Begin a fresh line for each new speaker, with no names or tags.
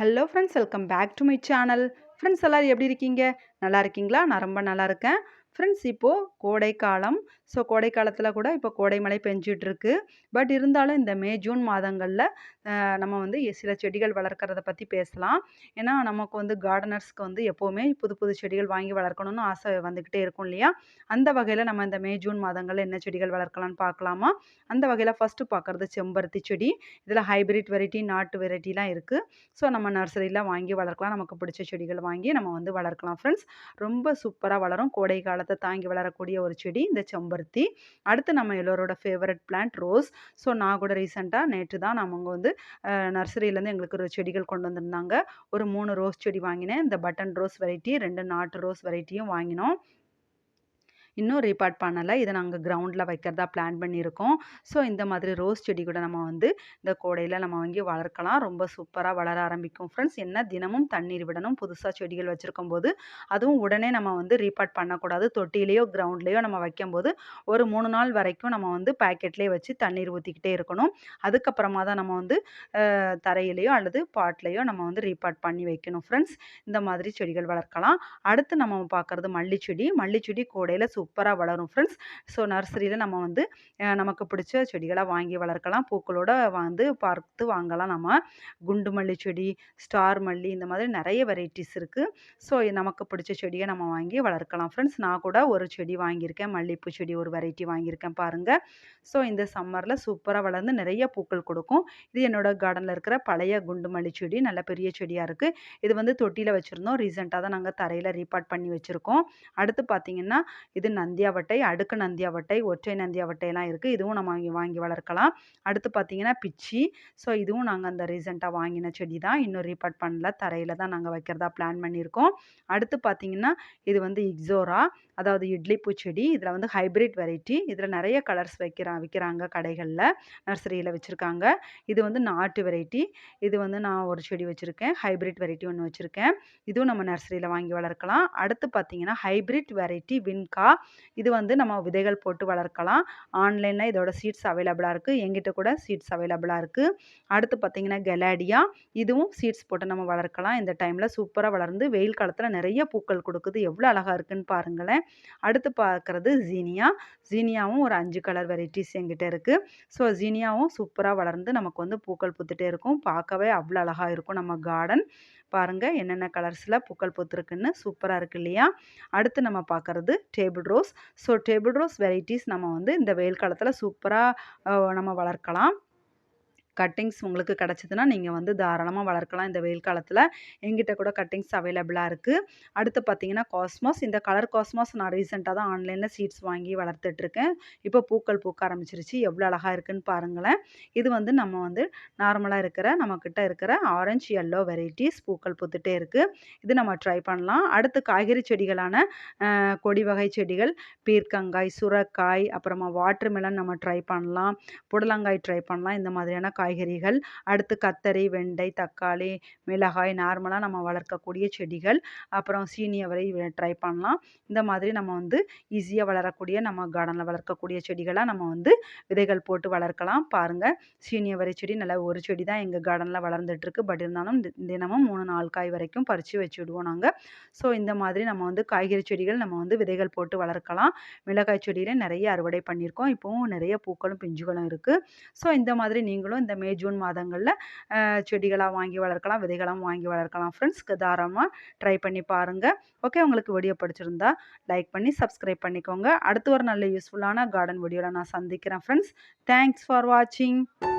hello friends welcome back to my channel friends எல்லோரும் எப்படி இருக்கீங்க நல்லா இருக்கீங்களா நான் ரொம்ப நல்லா இருக்கேன் ஃப்ரெண்ட்ஸ் இப்போது கோடைக்காலம் ஸோ கோடைக்காலத்தில் கூட இப்போ கோடை மழை பெஞ்சிகிட்ருக்கு பட் இருந்தாலும் இந்த மே ஜூன் மாதங்களில் நம்ம வந்து சில செடிகள் வளர்க்குறத பற்றி பேசலாம் ஏன்னா நமக்கு வந்து கார்டனர்ஸ்க்கு வந்து எப்போவுமே புது புது செடிகள் வாங்கி வளர்க்கணும்னு ஆசை வந்துக்கிட்டே இருக்கும் இல்லையா அந்த வகையில் நம்ம இந்த மே ஜூன் மாதங்களில் என்ன செடிகள் வளர்க்கலாம்னு பார்க்கலாமா அந்த வகையில் ஃபஸ்ட்டு பார்க்குறது செம்பருத்தி செடி இதில் ஹைப்ரிட் வெரைட்டி நாட்டு வெரைட்டிலாம் இருக்குது ஸோ நம்ம நர்சரியில் வாங்கி வளர்க்கலாம் நமக்கு பிடிச்ச செடிகள் வாங்கி நம்ம வந்து வளர்க்கலாம் ஃப்ரெண்ட்ஸ் ரொம்ப சூப்பராக வளரும் கோடை காலத்தில் வெப்பத்தை தாங்கி வளரக்கூடிய ஒரு செடி இந்த செம்பருத்தி அடுத்து நம்ம எல்லோரோட ஃபேவரட் பிளான்ட் ரோஸ் ஸோ நான் கூட ரீசெண்டாக நேற்று தான் நம்ம அங்கே வந்து நர்சரியிலேருந்து எங்களுக்கு ஒரு செடிகள் கொண்டு வந்திருந்தாங்க ஒரு மூணு ரோஸ் செடி வாங்கினேன் இந்த பட்டன் ரோஸ் வெரைட்டி ரெண்டு நாட்டு ரோஸ் வெரைட்டியும் வாங்கினோம் இன்னும் ரீபார்ட் பண்ணலை இதை நாங்கள் கிரவுண்டில் வைக்கிறதா பிளான் பண்ணியிருக்கோம் ஸோ இந்த மாதிரி ரோஸ் செடி கூட நம்ம வந்து இந்த கோடையில் நம்ம வாங்கி வளர்க்கலாம் ரொம்ப சூப்பராக வளர ஆரம்பிக்கும் ஃப்ரெண்ட்ஸ் என்ன தினமும் தண்ணீர் விடணும் புதுசாக செடிகள் வச்சுருக்கும் போது அதுவும் உடனே நம்ம வந்து ரீபார்ட் பண்ணக்கூடாது தொட்டிலேயோ கிரவுண்ட்லேயோ நம்ம வைக்கும்போது ஒரு மூணு நாள் வரைக்கும் நம்ம வந்து பேக்கெட்லேயே வச்சு தண்ணீர் ஊற்றிக்கிட்டே இருக்கணும் அதுக்கப்புறமா தான் நம்ம வந்து தரையிலையோ அல்லது பாட்லேயோ நம்ம வந்து ரீபார்ட் பண்ணி வைக்கணும் ஃப்ரெண்ட்ஸ் இந்த மாதிரி செடிகள் வளர்க்கலாம் அடுத்து நம்ம பார்க்குறது மல்லிச்செடி மல்லிச்செடி கோடையில் சூப்பர் சூப்பராக வளரும் ஃப்ரெண்ட்ஸ் ஸோ நர்சரியில் நம்ம வந்து நமக்கு பிடிச்ச செடிகளாக வாங்கி வளர்க்கலாம் பூக்களோட வந்து பார்த்து வாங்கலாம் நம்ம குண்டு மல்லி செடி ஸ்டார் மல்லி இந்த மாதிரி நிறைய வெரைட்டிஸ் இருக்குது ஸோ நமக்கு பிடிச்ச செடியை நம்ம வாங்கி வளர்க்கலாம் ஃப்ரெண்ட்ஸ் நான் கூட ஒரு செடி வாங்கியிருக்கேன் மல்லிகைப்பூ செடி ஒரு வெரைட்டி வாங்கியிருக்கேன் பாருங்கள் ஸோ இந்த சம்மரில் சூப்பராக வளர்ந்து நிறைய பூக்கள் கொடுக்கும் இது என்னோட கார்டனில் இருக்கிற பழைய குண்டு மல்லி செடி நல்ல பெரிய செடியாக இருக்குது இது வந்து தொட்டியில் வச்சுருந்தோம் ரீசெண்டாக தான் நாங்கள் தரையில் ரீபார்ட் பண்ணி வச்சுருக்கோம் அடுத்து பார்த்திங்கன்னா இது நந்தியாவட்டை அடுக்கு நந்தியாவட்டை ஒற்றை நந்தியாவட்டையெல்லாம் இருக்குது இதுவும் நம்ம வாங்கி வாங்கி வளர்க்கலாம் அடுத்து பார்த்தீங்கன்னா பிச்சி ஸோ இதுவும் நாங்கள் அந்த ரீசெண்டாக வாங்கின செடி தான் இன்னும் ரீபார்ட் பண்ணல தரையில் தான் நாங்கள் வைக்கிறதா பிளான் பண்ணியிருக்கோம் அடுத்து பார்த்திங்கன்னா இது வந்து இக்ஸோரா அதாவது இட்லி பூச்செடி இதில் வந்து ஹைப்ரிட் வெரைட்டி இதில் நிறைய கலர்ஸ் வைக்கிறா விற்கிறாங்க கடைகளில் நர்சரியில் வச்சுருக்காங்க இது வந்து நாட்டு வெரைட்டி இது வந்து நான் ஒரு செடி வச்சுருக்கேன் ஹைப்ரிட் வெரைட்டி ஒன்று வச்சுருக்கேன் இதுவும் நம்ம நர்சரியில் வாங்கி வளர்க்கலாம் அடுத்து பார்த்திங்கன்னா ஹைப்ரிட் வெரைட்டி வின்கா இது வந்து நம்ம விதைகள் போட்டு வளர்க்கலாம் ஆன்லைனில் இதோட சீட்ஸ் அவைலபிளாக இருக்குது எங்கிட்ட கூட சீட்ஸ் அவைலபிளாக இருக்குது அடுத்து பார்த்திங்கன்னா கெலாடியா இதுவும் சீட்ஸ் போட்டு நம்ம வளர்க்கலாம் இந்த டைமில் சூப்பராக வளர்ந்து வெயில் காலத்தில் நிறைய பூக்கள் கொடுக்குது எவ்வளோ அழகாக இருக்குதுன்னு பாருங்களேன் அடுத்து பார்க்குறது ஜீனியா ஜீனியாவும் ஒரு அஞ்சு கலர் வெரைட்டிஸ் எங்கிட்ட இருக்குது ஸோ ஜீனியாவும் சூப்பராக வளர்ந்து நமக்கு வந்து பூக்கள் பூத்துட்டே இருக்கும் பார்க்கவே அவ்வளோ அழகாக இருக்கும் நம்ம கார்டன் பாருங்கள் என்னென்ன கலர்ஸில் பூக்கள் பூத்துருக்குன்னு சூப்பராக இருக்கு இல்லையா அடுத்து நம்ம பார்க்குறது table rose so table rose varieties நம்ம வந்து இந்த வெயில் காலத்தில் சூப்பராக நம்ம வளர்க்கலாம் கட்டிங்ஸ் உங்களுக்கு கிடச்சிதுன்னா நீங்கள் வந்து தாராளமாக வளர்க்கலாம் இந்த வெயில் காலத்தில் எங்கிட்ட கூட கட்டிங்ஸ் அவைலபிளாக இருக்குது அடுத்து பார்த்தீங்கன்னா காஸ்மாஸ் இந்த கலர் காஸ்மாஸ் நான் ரீசெண்டாக தான் ஆன்லைனில் சீட்ஸ் வாங்கி வளர்த்துட்ருக்கேன் இப்போ பூக்கள் பூக்க ஆரம்பிச்சிருச்சு எவ்வளோ அழகாக இருக்குன்னு பாருங்களேன் இது வந்து நம்ம வந்து நார்மலாக இருக்கிற நம்மக்கிட்ட இருக்கிற ஆரஞ்சு எல்லோ வெரைட்டிஸ் பூக்கள் பூத்துட்டே இருக்குது இது நம்ம ட்ரை பண்ணலாம் அடுத்து காய்கறி செடிகளான கொடி வகை செடிகள் பீர்க்கங்காய் சுரக்காய் அப்புறமா மெலன் நம்ம ட்ரை பண்ணலாம் புடலங்காய் ட்ரை பண்ணலாம் இந்த மாதிரியான காய் காய்கறிகள் அடுத்து கத்தரி வெண்டை தக்காளி மிளகாய் நார்மலாக நம்ம வளர்க்கக்கூடிய செடிகள் அப்புறம் சீனி அவரை ட்ரை பண்ணலாம் இந்த மாதிரி நம்ம வந்து ஈஸியாக வளரக்கூடிய நம்ம கார்டனில் வளர்க்கக்கூடிய செடிகளாக நம்ம வந்து விதைகள் போட்டு வளர்க்கலாம் பாருங்கள் சீனி அவரை செடி நல்லா ஒரு செடி தான் எங்கள் கார்டனில் வளர்ந்துட்டுருக்கு பட் இருந்தாலும் தினமும் மூணு நாலு காய் வரைக்கும் பறித்து வச்சு விடுவோம் நாங்கள் ஸோ இந்த மாதிரி நம்ம வந்து காய்கறி செடிகள் நம்ம வந்து விதைகள் போட்டு வளர்க்கலாம் மிளகாய் செடியில் நிறைய அறுவடை பண்ணியிருக்கோம் இப்போவும் நிறைய பூக்களும் பிஞ்சுகளும் இருக்குது ஸோ இந்த மாதிரி நீங்களும் இந்த மே ஜூன் மாதங்களில் செடிகளாக வாங்கி வளர்க்கலாம் விதைகளாக வாங்கி வளர்க்கலாம் ஃப்ரெண்ட்ஸ்க்கு தாராளமாக ட்ரை பண்ணி பாருங்கள் ஓகே உங்களுக்கு வீடியோ பிடிச்சிருந்தா லைக் பண்ணி சப்ஸ்கிரைப் பண்ணிக்கோங்க அடுத்து ஒரு நல்ல யூஸ்ஃபுல்லான கார்டன் வீடியோவில் நான் சந்திக்கிறேன் ஃப்ரெண்ட்ஸ் தேங்க்ஸ் ஃபார் வாட்சிங்